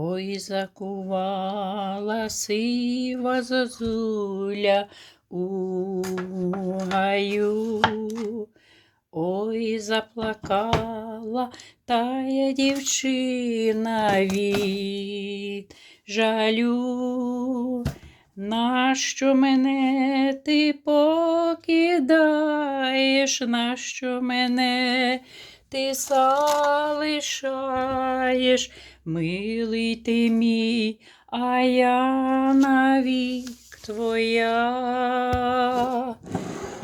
Ой, закувала сива зозуля у гаю. Ой, заплакала тая дівчина від жалю. Нащо мене ти покидаєш, нащо мене ти залишаєш, милий ти мій, а я навік твоя.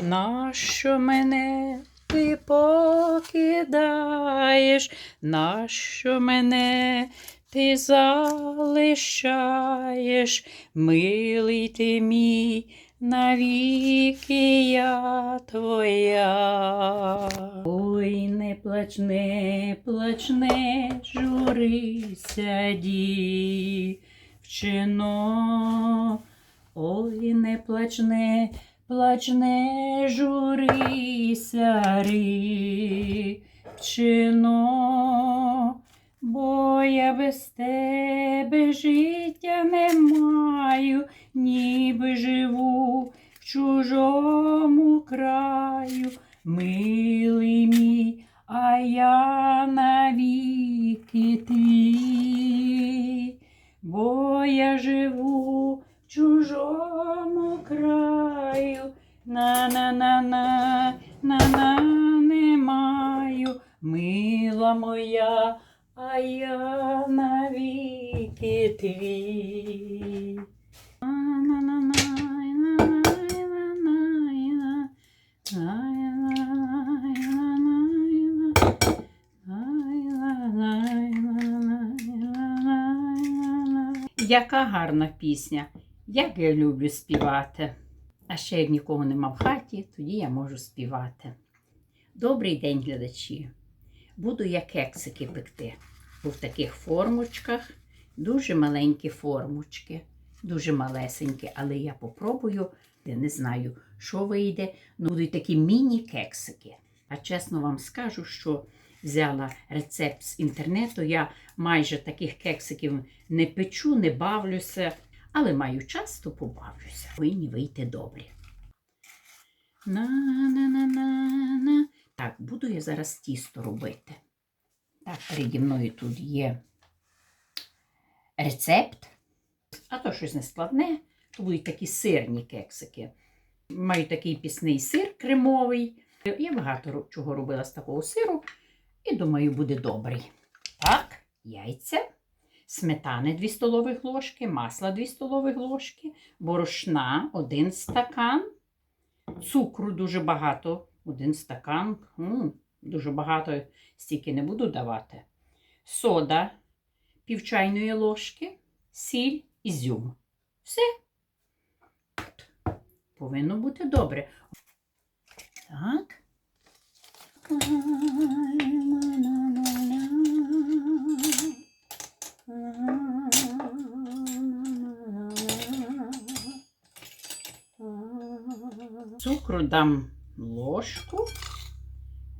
Нащо мене ти покидаєш, нащо мене ти залишаєш, милий ти мій, навіки я твоя. Плач, не плач, не журися, дівчино. Ой, не плач, не плач, не журися, рівчино, бо я без тебе життя бо я живу в чужому краю, на-на-на-на, на-на не маю, мила моя, а я навіки твій. Яка гарна пісня, як я люблю співати. А ще як нікого нема в хаті, тоді я можу співати. Добрий день, глядачі! Буду я кексики пекти. Бо в таких формочках дуже маленькі формочки, дуже малесенькі, але я попробую, я не знаю, що вийде. Ну, будуть такі міні-кексики. А чесно вам скажу, що взяла рецепт з інтернету. Я майже таких кексиків не печу, не бавлюся, але маю час, то побавлюся. Повинні вийти добрі. На-на-на-на-на. Так, буду я зараз тісто робити. Так, переді мною тут є рецепт, а то щось нескладне, то будуть такі сирні кексики. Маю такий пісний сир кремовий. Я багато чого робила з такого сиру і думаю, буде добрий. Так, яйця, сметани 2 столових ложки, масла 2 столових ложки, борошна 1 стакан, цукру дуже багато, 1 стакан. М, дуже багато стільки не буду давати. Сода пів чайної ложки, сіль, ізюм. Все. Повинно бути добре. Так. Цукру дам ложку,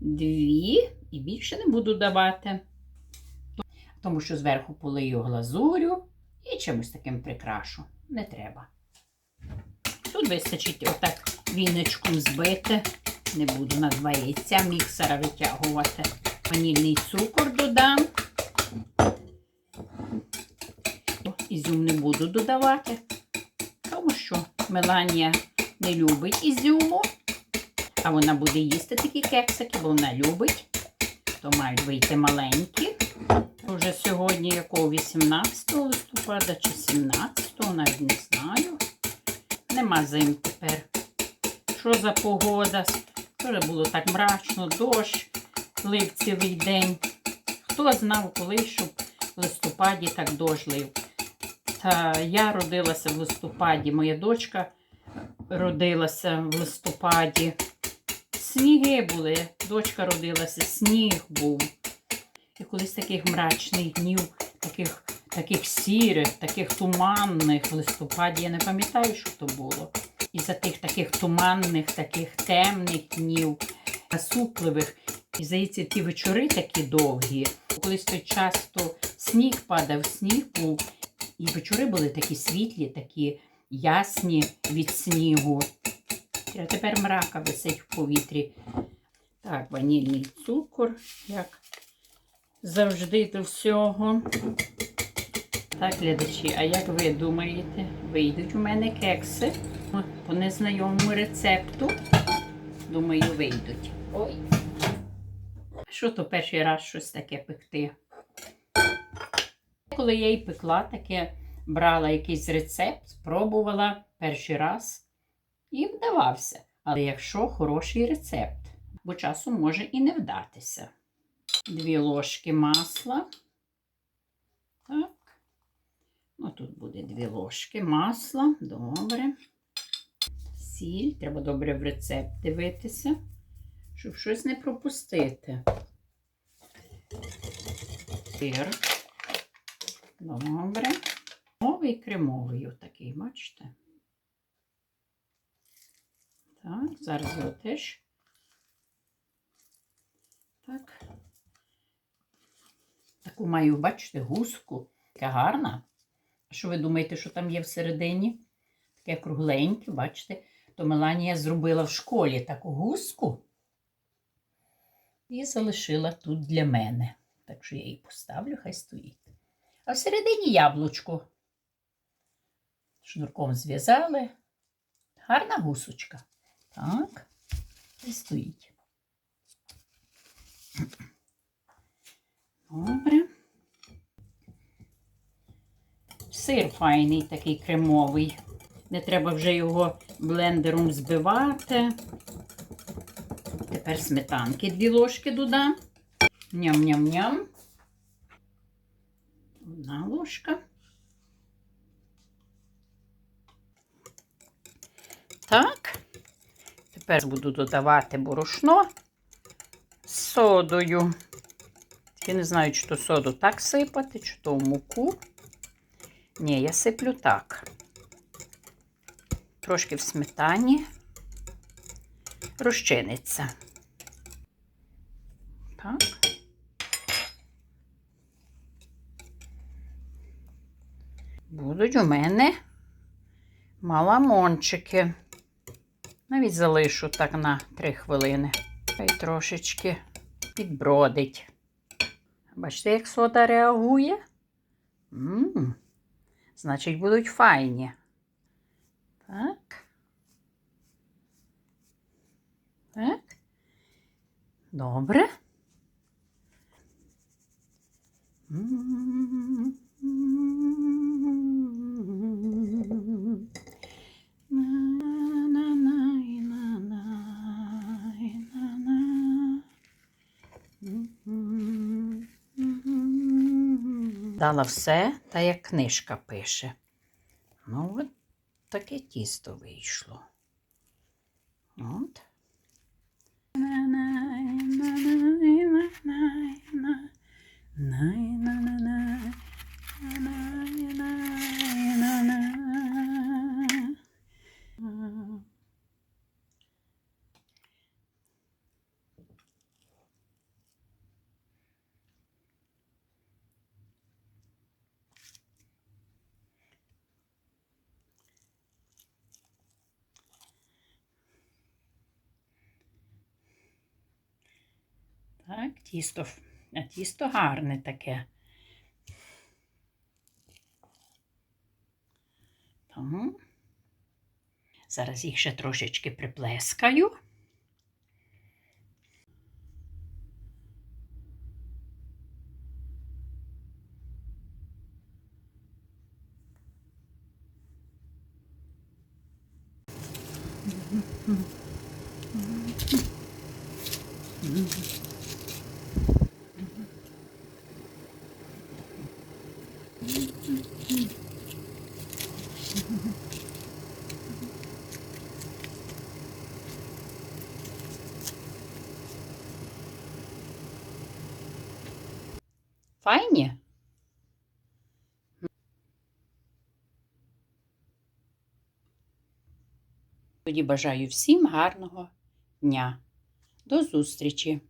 дві і більше не буду давати, тому що зверху полию глазурю і чимось таким прикрашу. Не треба. Тут вистачить отак віночком збити. Не буду на два яйця міксера витягувати. Ванільний цукор додам. Ізюм не буду додавати, тому що Меланія не любить ізюму, а вона буде їсти такі кексики, бо вона любить. То мають вийти маленькі. Вже сьогодні якого 18 листопада чи 17, навіть не знаю. Нема зим тепер. Що за погода? Вчора було так мрачно, дощ лив цілий день. Хто знав, коли, щоб в листопаді так дощ лив. Та я родилася в листопаді, моя дочка родилася в листопаді. Сніги були, дочка родилася, сніг був. І колись таких мрачних днів, таких, таких сірих, таких туманних в листопаді, я не пам'ятаю, що то було. І за тих таких туманних, таких темних днів, насупливих. І здається, ті вечори такі довгі. Колись той часто сніг падав, сніг був. І вечори були такі світлі, такі ясні від снігу. А тепер мрака висить в повітрі. Так, ванільний цукор, як завжди до всього. Так, глядачі, а як ви думаєте, вийдуть у мене кекси по незнайомому рецепту? Думаю, вийдуть. Ой. Що то перший раз щось таке пекти? Коли я її пекла, таке брала якийсь рецепт, спробувала перший раз і вдавався. Але якщо хороший рецепт, бо часу може і не вдатися. Дві ложки масла. Так. Ну, тут буде дві ложки масла. Добре. Сіль. Треба добре в рецепт дивитися, щоб щось не пропустити. Сир. Добре. Мовий кремовий отакий, бачите? Так, зараз його теж. Так. Таку маю, бачите, гуску. Така гарна. Що ви думаєте, що там є всередині? Таке кругленьке, бачите? То Меланія зробила в школі таку гуску і залишила тут для мене. Так що я її поставлю, хай стоїть. А всередині яблучко. Шнурком зв'язали. Гарна гусочка. Так, і стоїть. Добре. Сир файний, такий кремовий. Не треба вже його блендером збивати. Тепер сметанки дві ложки додам. Ням-ням-ням. Одна ложка. Так. Тепер буду додавати борошно з содою. Я не знаю, чи то соду так сипати, чи то в муку. Ні, я сиплю так. Трошки в сметані розчиниться. Так. Будуть у мене маламончики. Навіть залишу так на 3 хвилини. Хай трошечки підбродить. Бачите, як сода реагує? М -м. Значить, будуть файні. Так. Так. Добре. Дала все, та як книжка пише. Ну, от таке тісто вийшло. От. Так, тісто, а тісто гарне таке. Так. Зараз їх ще трошечки приплескаю. Файні? Тоді бажаю всім гарного дня. До зустрічі!